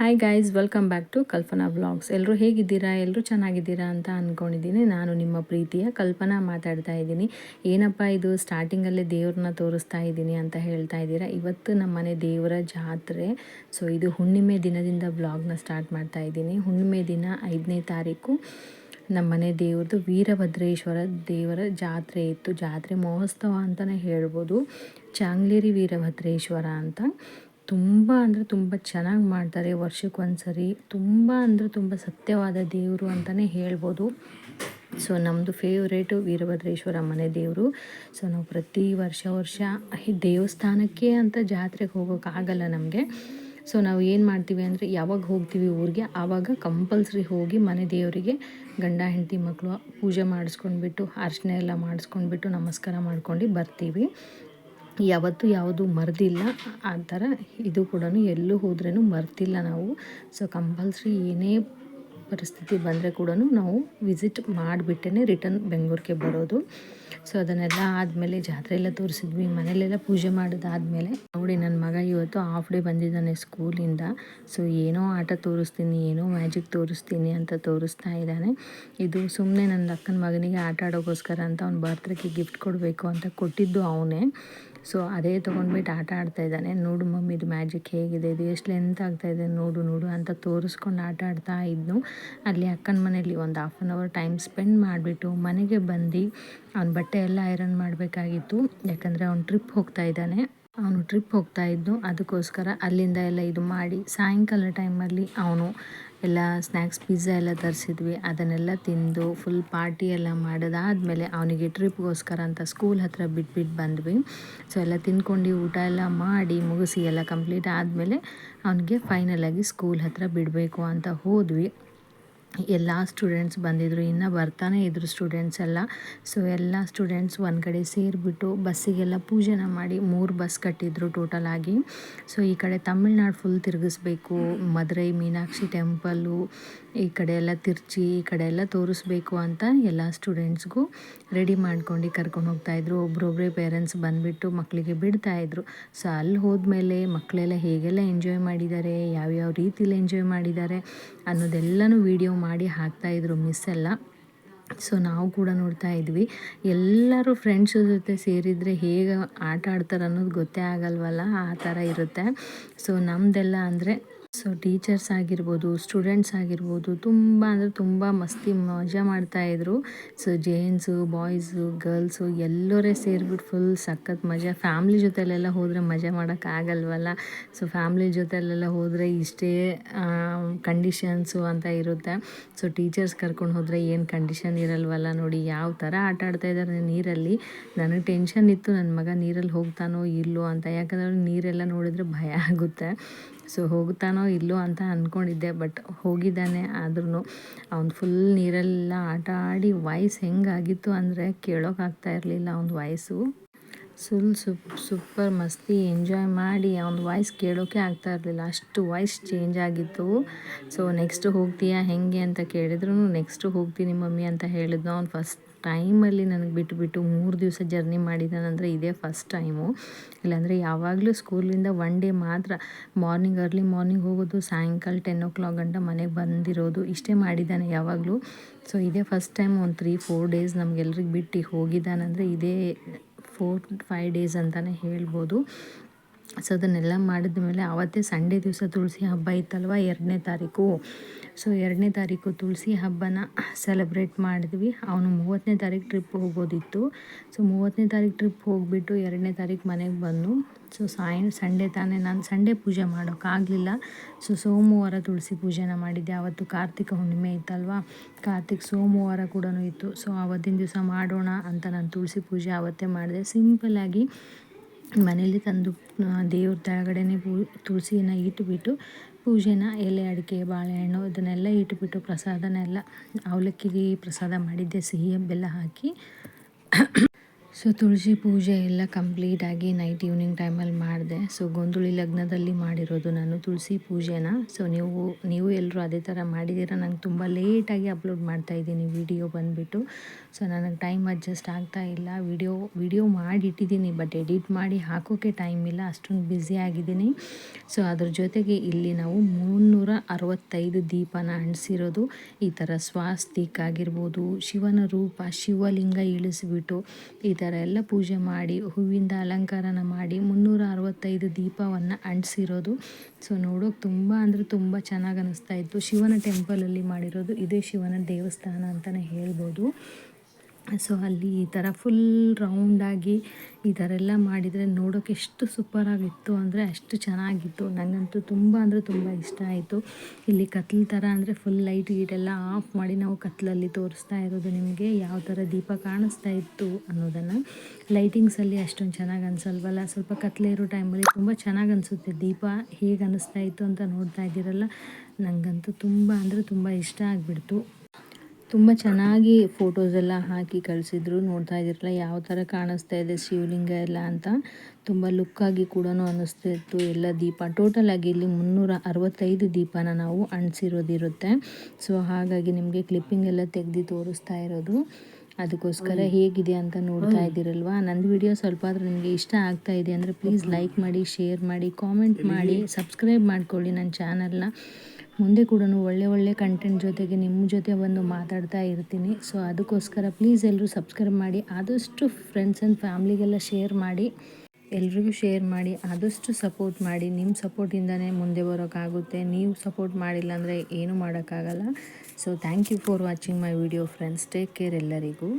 Hi guys welcome back to Kalpana vlogs ಎಲ್ಲರೂ ಹೇಗಿದ್ದೀರಾ? ಎಲ್ಲರೂ ಚೆನ್ನಾಗಿದ್ದೀರಾ ಅಂತ ಅಂದ್ಕೊಂಡಿದ್ದೀನಿ ನಾನು ನಿಮ್ಮ ಪ್ರೀತಿಯ ಕಲ್ಪನಾ ಮಾತಾಡ್ತಾ ಇದ್ದೀನಿ. ಏನಪ್ಪ ಇದು? ಸ್ಟಾರ್ಟಿಂಗಲ್ಲೇ ದೇವ್ರನ್ನ ತೋರಿಸ್ತಾ ಇದ್ದೀನಿ ಅಂತ ಹೇಳ್ತಾ ಇದ್ದೀರಾ? ಇವತ್ತು ನಮ್ಮ ಮನೆ ದೇವರ ಜಾತ್ರೆ. ಸೊ ಇದು ಹುಣ್ಣಿಮೆ ದಿನದಿಂದ ಬ್ಲಾಗ್ನ ಸ್ಟಾರ್ಟ್ ಮಾಡ್ತಾ ಇದ್ದೀನಿ. ಹುಣ್ಣಿಮೆ ದಿನ ಐದನೇ ತಾರೀಕು ನಮ್ಮ ಮನೆ ದೇವ್ರದ್ದು ವೀರಭದ್ರೇಶ್ವರ ದೇವರ ಜಾತ್ರೆ ಇತ್ತು. ಜಾತ್ರೆ ಮಹೋತ್ಸವ ಅಂತಲೇ ಹೇಳ್ಬೋದು. ಚಾಂಗ್ಲೇರಿ ವೀರಭದ್ರೇಶ್ವರ ಅಂತ. ತುಂಬ ಅಂದರೆ ತುಂಬ ಚೆನ್ನಾಗಿ ಮಾಡ್ತಾರೆ ವರ್ಷಕ್ಕೆ ಸರಿ ತುಂಬ ಅಂದರೆ ತುಂಬ ಸತ್ಯವಾದ ದೇವರು ಅಂತಲೇ ಹೇಳ್ಬೋದು. ಸೊ ನಮ್ಮದು ಫೇವ್ರೇಟು ವೀರಭದ್ರೇಶ್ವರ ಮನೆ ದೇವರು. ಸೊ ನಾವು ಪ್ರತಿ ವರ್ಷ ವರ್ಷ ದೇವಸ್ಥಾನಕ್ಕೆ ಅಂತ ಜಾತ್ರೆಗೆ ಹೋಗೋಕ್ಕಾಗಲ್ಲ ನಮಗೆ. ಸೊ ನಾವು ಏನು ಮಾಡ್ತೀವಿ ಅಂದರೆ ಯಾವಾಗ ಹೋಗ್ತೀವಿ ಊರಿಗೆ, ಆವಾಗ ಕಂಪಲ್ಸರಿ ಹೋಗಿ ಮನೆ ದೇವರಿಗೆ ಗಂಡ, ಹೆಂಡತಿ ಮಕ್ಕಳು ಪೂಜೆ ಮಾಡಿಸ್ಕೊಂಡ್ಬಿಟ್ಟು, ಅರ್ಚನೆ ಎಲ್ಲ ಮಾಡಿಸ್ಕೊಂಡ್ಬಿಟ್ಟು ನಮಸ್ಕಾರ ಮಾಡ್ಕೊಂಡು ಬರ್ತೀವಿ. ಯಾವತ್ತೂ ಯಾವುದು ಮರೆದಿಲ್ಲ. ಆ ಥರ ಇದು ಕೂಡ ಎಲ್ಲೂ ಹೋದ್ರೂ ಮರ್ತಿಲ್ಲ ನಾವು. ಸೊ ಕಂಪಲ್ಸ್ರಿ ಏನೇ ಪರಿಸ್ಥಿತಿ ಬಂದರೆ ಕೂಡ ನಾವು ವಿಸಿಟ್ ಮಾಡಿಬಿಟ್ಟೇ ರಿಟರ್ನ್ ಬೆಂಗಳೂರಿಗೆ ಬರೋದು. ಸೊ ಅದನ್ನೆಲ್ಲ ಆದಮೇಲೆ ಜಾತ್ರೆ ಎಲ್ಲ ತೋರಿಸಿದ್ವಿ. ಮನೇಲೆಲ್ಲ ಪೂಜೆ ಮಾಡಿದಾದಮೇಲೆ ನೋಡಿ ನನ್ನ ಮಗ ಇವತ್ತು ಹಾಫ್ ಡೇ ಬಂದಿದ್ದಾನೆ ಸ್ಕೂಲಿಂದ ಸೊ ಏನೋ ಆಟ ತೋರಿಸ್ತೀನಿ, ಏನೋ ಮ್ಯಾಜಿಕ್ ತೋರಿಸ್ತೀನಿ ಅಂತ ತೋರಿಸ್ತಾ ಇದ್ದಾನೆ. ಇದು ಸುಮ್ಮನೆ ನನ್ನ ಅಕ್ಕನ ಮಗನಿಗೆ ಆಟ ಆಡೋಕ್ಕೋಸ್ಕರ ಅಂತ ಅವ್ನ ಬರ್ತ್ಡೇಗೆ ಗಿಫ್ಟ್ ಕೊಡಬೇಕು ಅಂತ ಕೊಟ್ಟಿದ್ದು ಅವನೇ. ಸೊ ಅದೇ ತೊಗೊಂಡ್ಬಿಟ್ಟು ಆಟ ಆಡ್ತಾ ಇದ್ದಾನೆ. ನೋಡು ಮಮ್ಮಿ, ಇದು ಮ್ಯಾಜಿಕ್ ಹೇಗಿದೆ, ಇದು ಎಷ್ಟು ಲೆಂತ್ ಆಗ್ತಾಯಿದೆ ನೋಡು ನೋಡು ಅಂತ ತೋರಿಸ್ಕೊಂಡು ಆಟ ಆಡ್ತಾ ಇದ್ನು. ಅಲ್ಲಿ ಅಕ್ಕನ ಮನೇಲಿ ಒಂದು half an hour time spend ಮಾಡಿಬಿಟ್ಟು ಮನೆಗೆ ಬಂದು ಅವ್ನ ಬಟ್ಟೆ ಎಲ್ಲ ಐರನ್ ಮಾಡಬೇಕಾಗಿತ್ತು. ಯಾಕಂದರೆ ಅವ್ನು ಟ್ರಿಪ್ ಹೋಗ್ತಾ ಇದ್ದಾನೆ. ಅವನು ಟ್ರಿಪ್ ಹೋಗ್ತಾ ಇದ್ದು ಅದಕ್ಕೋಸ್ಕರ ಅಲ್ಲಿಂದ ಎಲ್ಲ ಇದು ಮಾಡಿ ಸಾಯಂಕಾಲ ಟೈಮಲ್ಲಿ ಅವನು ಎಲ್ಲ ಸ್ನ್ಯಾಕ್ಸ್ ಪಿಜ್ಜಾ ಎಲ್ಲ ತರಿಸಿದ್ವಿ. ಅದನ್ನೆಲ್ಲ ತಿಂದು ಫುಲ್ ಪಾರ್ಟಿ ಎಲ್ಲ ಮಾಡೋದಾದಮೇಲೆ ಅವನಿಗೆ ಟ್ರಿಪ್ಗೋಸ್ಕರ ಅಂತ ಸ್ಕೂಲ್ ಹತ್ರ ಬಿಟ್ಬಿಟ್ಟು ಬಂದ್ವಿ. ಸೊ ಎಲ್ಲ ತಿನ್ಕೊಂಡು ಊಟ ಎಲ್ಲ ಮಾಡಿ ಮುಗಿಸಿ ಎಲ್ಲ ಕಂಪ್ಲೀಟ್ ಆದಮೇಲೆ ಅವನಿಗೆ ಫೈನಲಾಗಿ ಸ್ಕೂಲ್ ಹತ್ರ ಬಿಡಬೇಕು ಅಂತ ಹೋದ್ವಿ. ಎಲ್ಲ ಸ್ಟೂಡೆಂಟ್ಸ್ ಬಂದಿದ್ದರು ಇನ್ನು ಬರ್ತಾನೆ ಇದ್ದರು ಸ್ಟೂಡೆಂಟ್ಸ್ ಎಲ್ಲ. ಸೊ ಎಲ್ಲ ಸ್ಟೂಡೆಂಟ್ಸ್ ಒಂದು ಕಡೆ ಸೇರಿಬಿಟ್ಟು ಬಸ್ಸಿಗೆಲ್ಲ ಪೂಜೆನ ಮಾಡಿ ಮೂರು ಬಸ್ ಕಟ್ಟಿದ್ರು ಟೋಟಲ್ ಆಗಿ. ಸೊ ಈ ಕಡೆ ತಮಿಳ್ನಾಡು ಫುಲ್ ತಿರುಗಿಸ್ಬೇಕು. ಮಧುರೈ ಮೀನಾಕ್ಷಿ ಟೆಂಪಲ್ಲು ಈ ಕಡೆ ಎಲ್ಲ ತಿರ್ಚಿ, ಈ ಕಡೆ ಎಲ್ಲ ತೋರಿಸ್ಬೇಕು ಅಂತ ಎಲ್ಲ ಸ್ಟೂಡೆಂಟ್ಸ್ಗೂ ರೆಡಿ ಮಾಡ್ಕೊಂಡು ಕರ್ಕೊಂಡು ಹೋಗ್ತಾಯಿದ್ರು ಒಬ್ರೊಬ್ಬರೇ ಪೇರೆಂಟ್ಸ್ ಬಂದುಬಿಟ್ಟು ಮಕ್ಕಳಿಗೆ ಬಿಡ್ತಾಯಿದ್ರು ಸೊ ಅಲ್ಲಿ ಹೋದ್ಮೇಲೆ ಮಕ್ಕಳೆಲ್ಲ ಹೇಗೆಲ್ಲ ಎಂಜಾಯ್ ಮಾಡಿದ್ದಾರೆ? ಯಾವ್ಯಾವ ರೀತಿಯಲ್ಲಿ ಎಂಜಾಯ್ ಮಾಡಿದ್ದಾರೆ ಅನ್ನೋದೆಲ್ಲನೂ ವೀಡಿಯೋ ಹಾಕ್ತಾಯಿದ್ರು ಮಿಸ್ ಎಲ್ಲ. ಸೊ ನಾವು ಕೂಡ ನೋಡ್ತಾ ಇದ್ವಿ. ಎಲ್ಲರೂ ಫ್ರೆಂಡ್ಸ್ ಜೊತೆ ಸೇರಿದರೆ ಹೇಗೆ ಆಟ ಆಡ್ತಾರೆ ಅನ್ನೋದು ಗೊತ್ತೇ ಆಗಲ್ವಲ್ಲ? ಆ ಥರ ಇರುತ್ತೆ. ಸೊ ನಮ್ಮದೆಲ್ಲ ಅಂದರೆ ಸೊ ಟೀಚರ್ಸ್ ಆಗಿರ್ಬೋದು ಸ್ಟೂಡೆಂಟ್ಸ್ ಆಗಿರ್ಬೋದು, ತುಂಬ ಅಂದರೆ ತುಂಬ ಮಸ್ತಿ ಮಜಾ ಮಾಡ್ತಾಯಿದ್ರು ಸೊ ಜೇನ್ಸು ಬಾಯ್ಸು ಗರ್ಲ್ಸು ಎಲ್ಲರೇ ಸೇರಿಬಿಟ್ಟು ಫುಲ್ ಸಖತ್ ಮಜಾ. ಫ್ಯಾಮ್ಲಿ ಜೊತೆಲೆಲ್ಲ ಹೋದರೆ ಮಜಾ ಮಾಡೋಕ್ಕಾಗಲ್ವಲ್ಲ ಸೊ ಫ್ಯಾಮ್ಲಿ ಜೊತೆಲೆಲ್ಲ ಹೋದರೆ ಇಷ್ಟೇ ಕಂಡೀಷನ್ಸು ಅಂತ ಇರುತ್ತೆ. ಸೊ ಟೀಚರ್ಸ್ ಕರ್ಕೊಂಡು ಹೋದರೆ ಏನು ಕಂಡೀಷನ್ ಇರಲ್ವಲ್ಲ ನೋಡಿ, ಯಾವ ಥರ ಆಟ ಆಡ್ತಾ ಇದ್ದಾರೆ ನೀರಲ್ಲಿ. ನನಗೆ ಟೆನ್ಷನ್ ಇತ್ತು ನನ್ನ ಮಗ ನೀರಲ್ಲಿ ಹೋಗ್ತಾನೋ ಇಲ್ಲೋ ಅಂತ. ಯಾಕಂದರೆ ನೀರೆಲ್ಲ ನೋಡಿದರೆ ಭಯ ಆಗುತ್ತೆ. ಸೊ ಹೋಗ್ತಾನೋ ಇಲ್ಲೋ ಅಂತ ಅಂದ್ಕೊಂಡಿದ್ದೆ ಬಟ್ ಹೋಗಿದ್ದಾನೆ ಆದ್ರೂ ಅವ್ನು ಫುಲ್ ನೀರೆಲ್ಲ ಆಟ ಆಡಿ ವಾಯ್ಸ್ ಹೆಂಗಾಗಿತ್ತು ಅಂದರೆ ಕೇಳೋಕ್ಕಾಗ್ತಾ ಇರಲಿಲ್ಲ ಅವ್ನ ವಾಯ್ಸು ಸುಲ್ ಸುಪ್ ಸೂಪರ್ ಮಸ್ತಿ ಎಂಜಾಯ್ ಮಾಡಿ ಅವ್ನ ವಾಯ್ಸ್ ಕೇಳೋಕೆ ಆಗ್ತಾ ಇರಲಿಲ್ಲ. ಅಷ್ಟು ವಾಯ್ಸ್ ಚೇಂಜ್ ಆಗಿತ್ತು. ಸೊ ನೆಕ್ಸ್ಟ್ ಹೋಗ್ತೀಯಾ, ಹೇಗೆ ಅಂತ ಕೇಳಿದ್ರು ನೆಕ್ಸ್ಟ್ ಹೋಗ್ತೀನಿ ಮಮ್ಮಿ ಅಂತ ಹೇಳಿದ್ನು. ಅವ್ನು ಫಸ್ಟ್ ಟೈಮಲ್ಲಿ ನನಗೆ ಬಿಟ್ಟು ಬಿಟ್ಟು ಮೂರು ದಿವಸ ಜರ್ನಿ ಮಾಡಿದ್ದಾನಂದರೆ ಇದೇ ಫಸ್ಟ್ ಟೈಮು. ಇಲ್ಲಾಂದರೆ ಯಾವಾಗಲೂ ಸ್ಕೂಲಿಂದ ಒನ್ ಡೇ ಮಾತ್ರ ಮಾರ್ನಿಂಗ್, ಅರ್ಲಿ ಮಾರ್ನಿಂಗ್ ಹೋಗೋದು, ಸಾಯಂಕಾಲ ಟೆನ್ ಓ ಕ್ಲಾಕ್ ಗಂಟ ಮನೆಗೆ ಬಂದಿರೋದು ಇಷ್ಟೇ ಮಾಡಿದ್ದಾನೆ ಯಾವಾಗಲೂ. ಸೊ ಇದೇ ಫಸ್ಟ್ ಟೈಮ್ ಒಂದು ತ್ರೀ, ಫೋರ್ ಡೇಸ್ ನಮಗೆಲ್ರಿಗೆ ಬಿಟ್ಟು ಹೋಗಿದ್ದಾನಂದರೆ ಇದೇ ಫೋರ್, ಫೈವ್ ಡೇಸ್ ಅಂತಲೇ ಹೇಳ್ಬೋದು. ಸೊ ಅದನ್ನೆಲ್ಲ ಮಾಡಿದ ಮೇಲೆ ಆವತ್ತೇ ಸಂಡೇ ದಿವಸ ತುಳಸಿ ಹಬ್ಬ ಇತ್ತಲ್ವ? ಎರಡನೇ ತಾರೀಕು. ಸೊ ಎರಡನೇ ತಾರೀಕು ತುಳಸಿ ಹಬ್ಬನ ಸೆಲೆಬ್ರೇಟ್ ಮಾಡಿದ್ವಿ. ಅವನು ಮೂವತ್ತನೇ ತಾರೀಕು ಟ್ರಿಪ್ ಹೋಗೋದಿತ್ತು ಸೊ ಮೂವತ್ತನೇ ತಾರೀಕು ಟ್ರಿಪ್ ಹೋಗಿಬಿಟ್ಟು ಎರಡನೇ ತಾರೀಕು ಮನೆಗೆ ಬಂದು, ಸೊ ಸಾಯಂ, ಸಂಡೇ ತಾನೇ ನಾನು ಸಂಡೇ ಪೂಜೆ ಮಾಡೋಕ್ಕಾಗಲಿಲ್ಲ ಸೊ ಸೋಮವಾರ ತುಳಸಿ ಪೂಜೆನ ಮಾಡಿದ್ದೆ. ಆವತ್ತು ಕಾರ್ತಿಕ ಹುಣ್ಣಿಮೆ ಇತ್ತಲ್ವ? ಕಾರ್ತಿಕ್ ಸೋಮವಾರ ಕೂಡ ಇತ್ತು. ಸೊ ಆವತ್ತಿನ ದಿವಸ ಮಾಡೋಣ ಅಂತ ನಾನು ತುಳಸಿ ಪೂಜೆ ಆವತ್ತೇ ಮಾಡಿದೆ. ಸಿಂಪಲ್ಲಾಗಿ ಮನೇಲಿ ತಂದು ದೇವ್ರ ತೆಳಗಡೆನೆ ಪೂ ತುಳಸಿನ ಇಟ್ಬಿಟ್ಟು, ಪೂಜೆನ ಎಲೆ, ಅಡಿಕೆ, ಬಾಳೆಹಣ್ಣು ಇದನ್ನೆಲ್ಲ ಇಟ್ಬಿಟ್ಟು ಪ್ರಸಾದನೆಲ್ಲ, ಅವಲಕ್ಕಿಗೆ ಪ್ರಸಾದ ಮಾಡಿದ್ದೆ, ಸಿಹಿ, ಬೆಲ್ಲ ಹಾಕಿ. ಸೊ ತುಳಸಿ ಪೂಜೆ ಎಲ್ಲ ಕಂಪ್ಲೀಟಾಗಿ ನೈಟ್ ಈವ್ನಿಂಗ್ ಟೈಮಲ್ಲಿ ಮಾಡಿದೆ. ಸೊ ಗೊಂದುಳಿ ಲಗ್ನದಲ್ಲಿ ಮಾಡಿರೋದು ನಾನು ತುಳಸಿ ಪೂಜೆನ. ಸೊ ನೀವು ನೀವು ಎಲ್ಲರೂ ಅದೇ ಥರ ಮಾಡಿದ್ದೀರ? ನಂಗೆ ತುಂಬ ಲೇಟಾಗಿ ಅಪ್ಲೋಡ್ ಮಾಡ್ತಾ ಇದ್ದೀನಿ ವಿಡಿಯೋ ಬಂದುಬಿಟ್ಟು. ಸೊ ನನಗೆ ಟೈಮ್ ಅಡ್ಜಸ್ಟ್ ಆಗ್ತಾ ಇಲ್ಲ. ವಿಡಿಯೋ ವಿಡಿಯೋ ಮಾಡಿಟ್ಟಿದ್ದೀನಿ ಬಟ್ ಎಡಿಟ್ ಮಾಡಿ ಹಾಕೋಕ್ಕೆ ಟೈಮ್ ಇಲ್ಲ. ಅಷ್ಟೊಂದು ಬ್ಯುಸಿ ಆಗಿದ್ದೀನಿ. ಸೊ ಅದ್ರ ಜೊತೆಗೆ ಇಲ್ಲಿ ನಾವು ಮುನ್ನೂರ ಅರವತ್ತೈದು ದೀಪನ ಅಂಟಿಸಿರೋದು. ಈ ಥರ ಸ್ವಾಸ್ತಿಕ್ ಆಗಿರ್ಬೋದು, ಶಿವನ ರೂಪ, ಶಿವಲಿಂಗ ಇಳಿಸ್ಬಿಟ್ಟು ಈ ಥರ ಎಲ್ಲ ಪೂಜೆ ಮಾಡಿ, ಹೂವಿಂದ ಅಲಂಕಾರನ ಮಾಡಿ ಮುನ್ನೂರ ಅರವತ್ತೈದು ದೀಪವನ್ನು ಅಂಟಿಸಿರೋದು. ಸೊ ನೋಡೋಕೆ ತುಂಬ ಅಂದರೆ ತುಂಬ ಚೆನ್ನಾಗಿ ಅನ್ನಿಸ್ತಾ ಇತ್ತು. ಶಿವನ ಟೆಂಪಲಲ್ಲಿ ಮಾಡಿರೋದು ಇದೇ ಶಿವನ ದೇವಸ್ಥಾನ ಅಂತಲೇ ಹೇಳ್ಬೋದು. ಸೊ ಅಲ್ಲಿ ಈ ಥರ ಫುಲ್ ರೌಂಡಾಗಿ ಈ ಥರ ಎಲ್ಲ ಮಾಡಿದರೆ ನೋಡೋಕೆ ಎಷ್ಟು ಸೂಪರಾಗಿತ್ತು ಅಂದರೆ ಅಷ್ಟು ಚೆನ್ನಾಗಿತ್ತು. ನನಗಂತೂ ತುಂಬ ಅಂದರೆ ತುಂಬ ಇಷ್ಟ ಆಯಿತು. ಇಲ್ಲಿ ಕತ್ಲು ಥರ ಅಂದರೆ ಫುಲ್ ಲೈಟ್ ಗೀಟೆಲ್ಲ ಆಫ್ ಮಾಡಿ ನಾವು ಕತ್ಲಲ್ಲಿ ತೋರಿಸ್ತಾ ಇರೋದು ನಿಮಗೆ ಯಾವ ಥರ ದೀಪ ಕಾಣಿಸ್ತಾ ಇತ್ತು ಅನ್ನೋದನ್ನು. ಲೈಟಿಂಗ್ಸಲ್ಲಿ ಅಷ್ಟೊಂದು ಚೆನ್ನಾಗಿ ಅನಿಸಲ್ವಲ್ಲ? ಸ್ವಲ್ಪ ಕತ್ಲೆ ಇರೋ ಟೈಮಲ್ಲಿ ತುಂಬ ಚೆನ್ನಾಗಿ ಅನಿಸುತ್ತೆ ದೀಪ ಹೇಗೆ ಅನ್ನಿಸ್ತಾ ಇತ್ತು ಅಂತ ನೋಡ್ತಾ ಇದ್ದೀರಲ್ಲ? ನನಗಂತೂ ತುಂಬ ಅಂದರೆ ತುಂಬ ಇಷ್ಟ ಆಗಿಬಿಡ್ತು. ತುಂಬ ಚೆನ್ನಾಗಿ ಫೋಟೋಸ್ ಎಲ್ಲ ಹಾಕಿ ಕಳಿಸಿದ್ರು. ನೋಡ್ತಾ ಇದ್ದಿರಲ್ಲ ಯಾವ ಥರ ಕಾಣಿಸ್ತಾ ಇದೆ ಶಿವಲಿಂಗ ಎಲ್ಲ ಅಂತ. ತುಂಬ ಲುಕ್ಕಾಗಿ ಕೂಡ ಅನ್ನಿಸ್ತಾ ಇತ್ತು ಎಲ್ಲ ದೀಪ. ಟೋಟಲ್ ಆಗಿ ಇಲ್ಲಿ ಮುನ್ನೂರ ಅರವತ್ತೈದು ದೀಪನ ನಾವು ಅಂಟಿಸಿರೋದಿರುತ್ತೆ. ಸೊ ಹಾಗಾಗಿ ನಿಮಗೆ ಕ್ಲಿಪ್ಪಿಂಗ್ ಎಲ್ಲ ತೆಗೆದು ತೋರಿಸ್ತಾ ಇರೋದು. ಅದಕ್ಕೋಸ್ಕರ ಹೇಗಿದೆ ಅಂತ ನೋಡ್ತಾ ಇದ್ದೀರಲ್ವಾ? ನನ್ನ ವಿಡಿಯೋ ಸ್ವಲ್ಪ ಆದರೂ ನಿಮಗೆ ಇಷ್ಟ ಆಗ್ತಾ ಇದೆ ಅಂದರೆ ಪ್ಲೀಸ್ ಲೈಕ್ ಮಾಡಿ ಶೇರ್ ಮಾಡಿ ಕಾಮೆಂಟ್ ಮಾಡಿ ಸಬ್ಸ್ಕ್ರೈಬ್ ಮಾಡ್ಕೊಳ್ಳಿ ನನ್ನ ಚಾನಲ್ನ ಮುಂದೆ ಕೂಡ ಒಳ್ಳೆ ಒಳ್ಳೆ ಕಂಟೆಂಟ್ ಜೊತೆಗೆ ನಿಮ್ಮ ಜೊತೆ ಬಂದು ಮಾತಾಡ್ತಾ ಇರ್ತೀನಿ. ಸೊ ಅದಕ್ಕೋಸ್ಕರ ಪ್ಲೀಸ್ ಎಲ್ಲರೂ ಸಬ್ಸ್ಕ್ರೈಬ್ ಮಾಡಿ, ಆದಷ್ಟು ಫ್ರೆಂಡ್ಸ್ ಆ್ಯಂಡ್ ಫ್ಯಾಮ್ಲಿಗೆಲ್ಲ ಶೇರ್ ಮಾಡಿ, ಎಲ್ರಿಗೂ ಶೇರ್ ಮಾಡಿ, ಆದಷ್ಟು ಸಪೋರ್ಟ್ ಮಾಡಿ. ನಿಮ್ಮ ಸಪೋರ್ಟಿಂದನೇ ಮುಂದೆ ಬರೋಕ್ಕಾಗುತ್ತೆ ನೀವು ಸಪೋರ್ಟ್ ಮಾಡಿಲ್ಲ ಅಂದರೆ ಏನೂ ಮಾಡೋಕ್ಕಾಗಲ್ಲ. So thank you for watching my video friends take care ಎಲ್ಲರಿಗೂ.